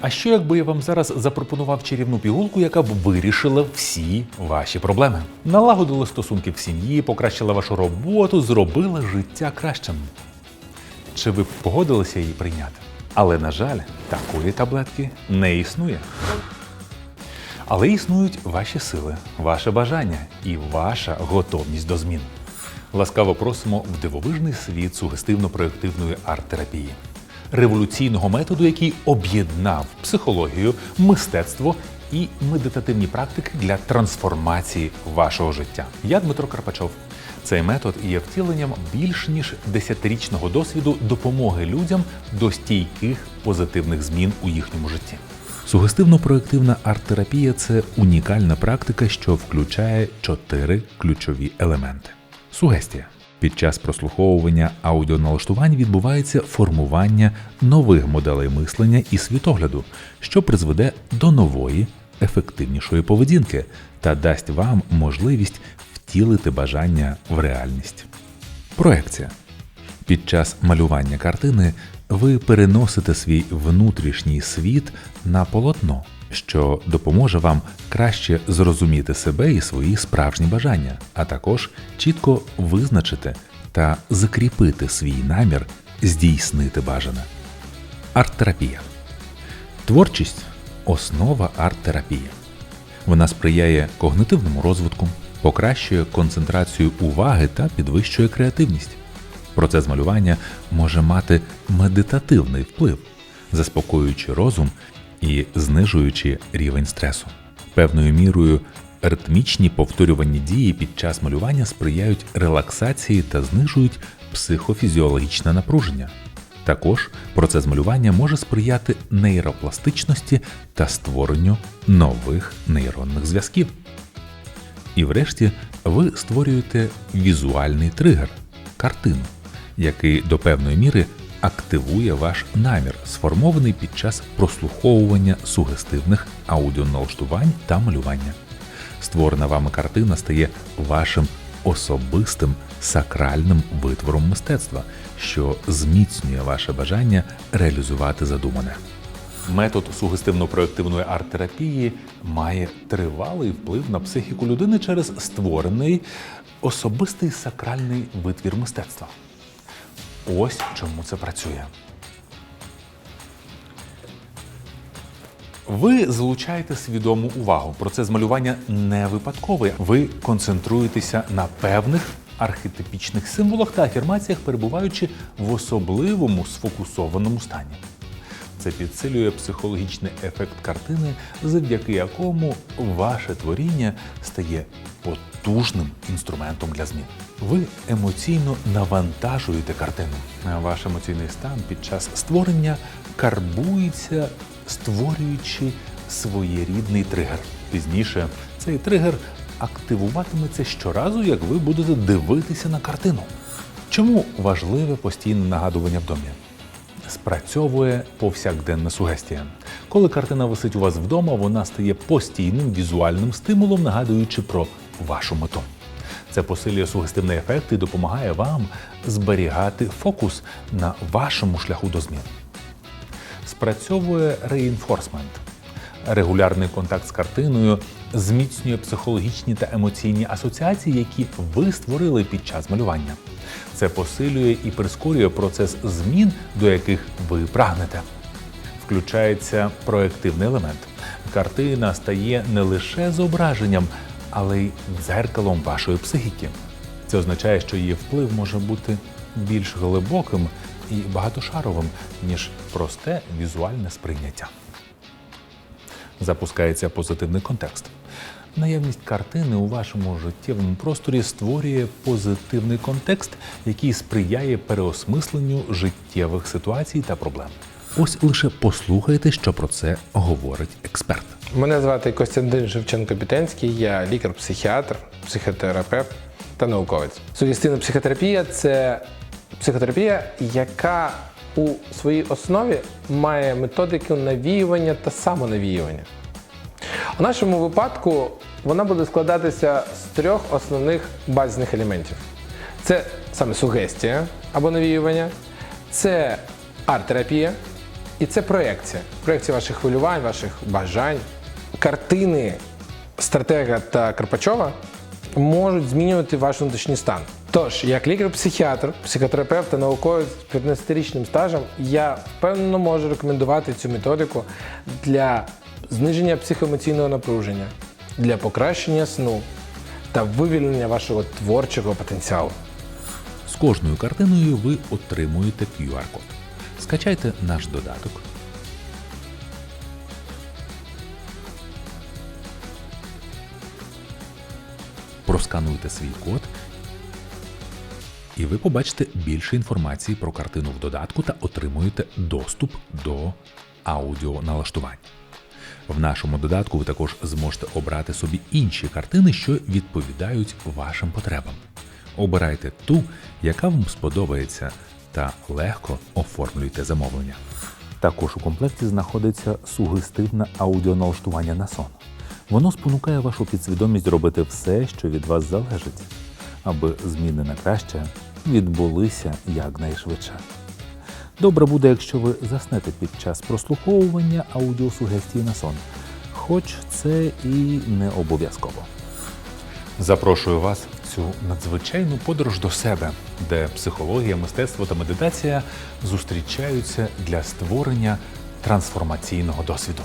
А що якби я вам зараз запропонував чарівну пігулку, яка б вирішила всі ваші проблеми? Налагодила стосунки в сім'ї, покращила вашу роботу, зробила життя кращим. Чи ви б погодилися її прийняти? Але, на жаль, такої таблетки не існує. Але існують ваші сили, ваше бажання і ваша готовність до змін. Ласкаво просимо в дивовижний світ сугестивно-проєктивної арт-терапії, революційного методу, який об'єднав психологію, мистецтво і медитативні практики для трансформації вашого життя. Я Дмитро Карпачов. Цей метод є втіленням більш ніж десятирічного досвіду допомоги людям до стійких позитивних змін у їхньому житті. Сугестивно-проєктивна арт-терапія це унікальна практика, що включає чотири ключові елементи. Сугестія. Під час прослуховування аудіоналаштувань відбувається формування нових моделей мислення і світогляду, що призведе до нової, ефективнішої поведінки та дасть вам можливість втілити бажання в реальність. Проекція. Під час малювання картини ви переносите свій внутрішній світ на полотно, що допоможе вам краще зрозуміти себе і свої справжні бажання, а також чітко визначити та закріпити свій намір здійснити бажане. Арт-терапія. Творчість основа арт-терапії. Вона сприяє когнитивному розвитку, покращує концентрацію уваги та підвищує креативність. Процес малювання може мати медитативний вплив, заспокоюючи розум і знижуючи рівень стресу. Певною мірою ритмічні повторювані дії під час малювання сприяють релаксації та знижують психофізіологічне напруження. Також процес малювання може сприяти нейропластичності та створенню нових нейронних зв'язків. І врешті ви створюєте візуальний тригер картину, який до певної міри активує ваш намір, сформований під час прослуховування сугестивних аудіоналаштувань та малювання. Створена вами картина стає вашим особистим сакральним витвором мистецтва, що зміцнює ваше бажання реалізувати задумане. Метод сугестивно-проєктивної арт-терапії має тривалий вплив на психіку людини через створений особистий сакральний витвір мистецтва. Ось чому це працює. Ви залучаєте свідому увагу. Процес малювання не випадковий. Ви концентруєтеся на певних архетипічних символах та афірмаціях, перебуваючи в особливому сфокусованому стані. Це підсилює психологічний ефект картини, завдяки якому ваше творіння стає потужним інструментом для змін. Ви емоційно навантажуєте картину. Ваш емоційний стан під час створення карбується, створюючи своєрідний тригер. Пізніше цей тригер активуватиметься щоразу, як ви будете дивитися на картину. Чому важливе постійне нагадування в домі? Спрацьовує повсякденна сугестія. Коли картина висить у вас вдома, вона стає постійним візуальним стимулом, нагадуючи про вашу мету. Це посилює сугестивний ефект і допомагає вам зберігати фокус на вашому шляху до змін. Спрацьовує реінфорсмент. Регулярний контакт з картиною зміцнює психологічні та емоційні асоціації, які ви створили під час малювання. Це посилює і прискорює процес змін, до яких ви прагнете. Включається проективний елемент. Картина стає не лише зображенням, але й дзеркалом вашої психіки. Це означає, що її вплив може бути більш глибоким і багатошаровим, ніж просте візуальне сприйняття запускається позитивний контекст. Наявність картини у вашому життєвому просторі створює позитивний контекст, який сприяє переосмисленню життєвих ситуацій та проблем. Ось лише послухайте, що про це говорить експерт. Мене звати Костянтин Шевченко-Пітенський, я лікар-психіатр, психотерапевт та науковець. Сугестивна психотерапія це психотерапія, яка у своїй основі має методику навіювання та самонавіювання. У нашому випадку вона буде складатися з трьох основних базисних елементів: це саме сугестія або навіювання, це арт-терапія І це проекція. Проекція ваших хвилювань, ваших бажань. Картини стратега та Карпачова можуть змінювати ваш внутрішній стан. Тож, як лікар-психіатр, психотерапевт та науковець з 15-річним стажем, я впевнено можу рекомендувати цю методику для зниження психоемоційного напруження, для покращення сну та вивільнення вашого творчого потенціалу. З кожною картиною ви отримуєте QR-код. Скачайте наш додаток. Проскануйте свій код, і ви побачите більше інформації про картину в додатку та отримуєте доступ до аудіоналаштувань. В нашому додатку ви також зможете обрати собі інші картини, що відповідають вашим потребам. Обирайте ту, яка вам сподобається, та легко оформлюйте замовлення. Також у комплекті знаходиться сугестивне аудіоналаштування на сон. Воно спонукає вашу підсвідомість робити все, що від вас залежить, аби зміни на краще відбулися якнайшвидше. Добре буде, якщо ви заснете під час прослуховування аудіосугестії на сон, хоч це і не обов'язково. Запрошую вас в цю надзвичайну подорож до себе, де психологія, мистецтво та медитація зустрічаються для створення трансформаційного досвіду.